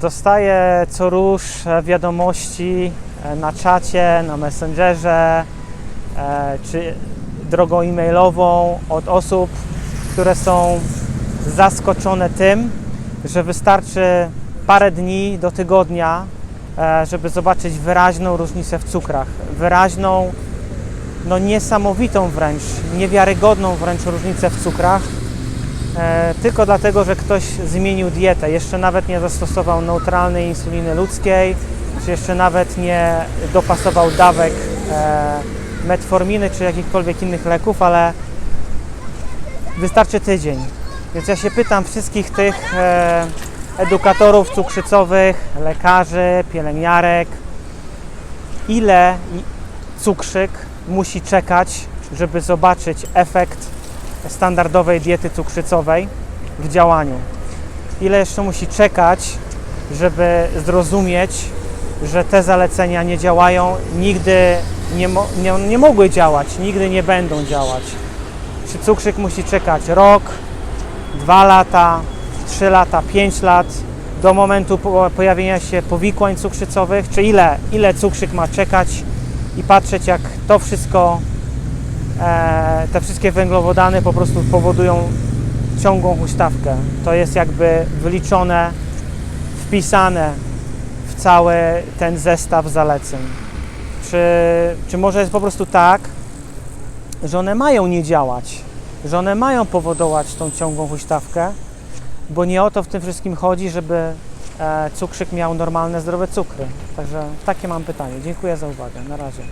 Dostaję co róż e, wiadomości e, na czacie, na Messengerze e, czy drogą e-mailową od osób, które są zaskoczone tym, że wystarczy parę dni do tygodnia, żeby zobaczyć wyraźną różnicę w cukrach. Wyraźną, no niesamowitą wręcz, niewiarygodną wręcz różnicę w cukrach. E, tylko dlatego, że ktoś zmienił dietę, jeszcze nawet nie zastosował neutralnej insuliny ludzkiej, czy jeszcze nawet nie dopasował dawek e, metforminy czy jakichkolwiek innych leków, ale wystarczy tydzień. Więc ja się pytam wszystkich tych e, edukatorów cukrzycowych, lekarzy, pielęgniarek, ile cukrzyk musi czekać, żeby zobaczyć efekt standardowej diety cukrzycowej w działaniu. Ile jeszcze musi czekać, żeby zrozumieć, że te zalecenia nie działają, nigdy nie, mo- nie, nie mogły działać, nigdy nie będą działać. Czy cukrzyk musi czekać rok, dwa lata, trzy lata, pięć lat do momentu po- pojawienia się powikłań cukrzycowych, czy ile, ile cukrzyk ma czekać i patrzeć, jak to wszystko e, te wszystkie węglowodany po prostu powodują ciągłą huśtawkę. To jest jakby wyliczone, wpisane w cały ten zestaw zaleceń. Czy, czy może jest po prostu tak, że one mają nie działać, że one mają powodować tą ciągłą huśtawkę, bo nie o to w tym wszystkim chodzi, żeby e, cukrzyk miał normalne, zdrowe cukry. Także takie mam pytanie. Dziękuję za uwagę. Na razie.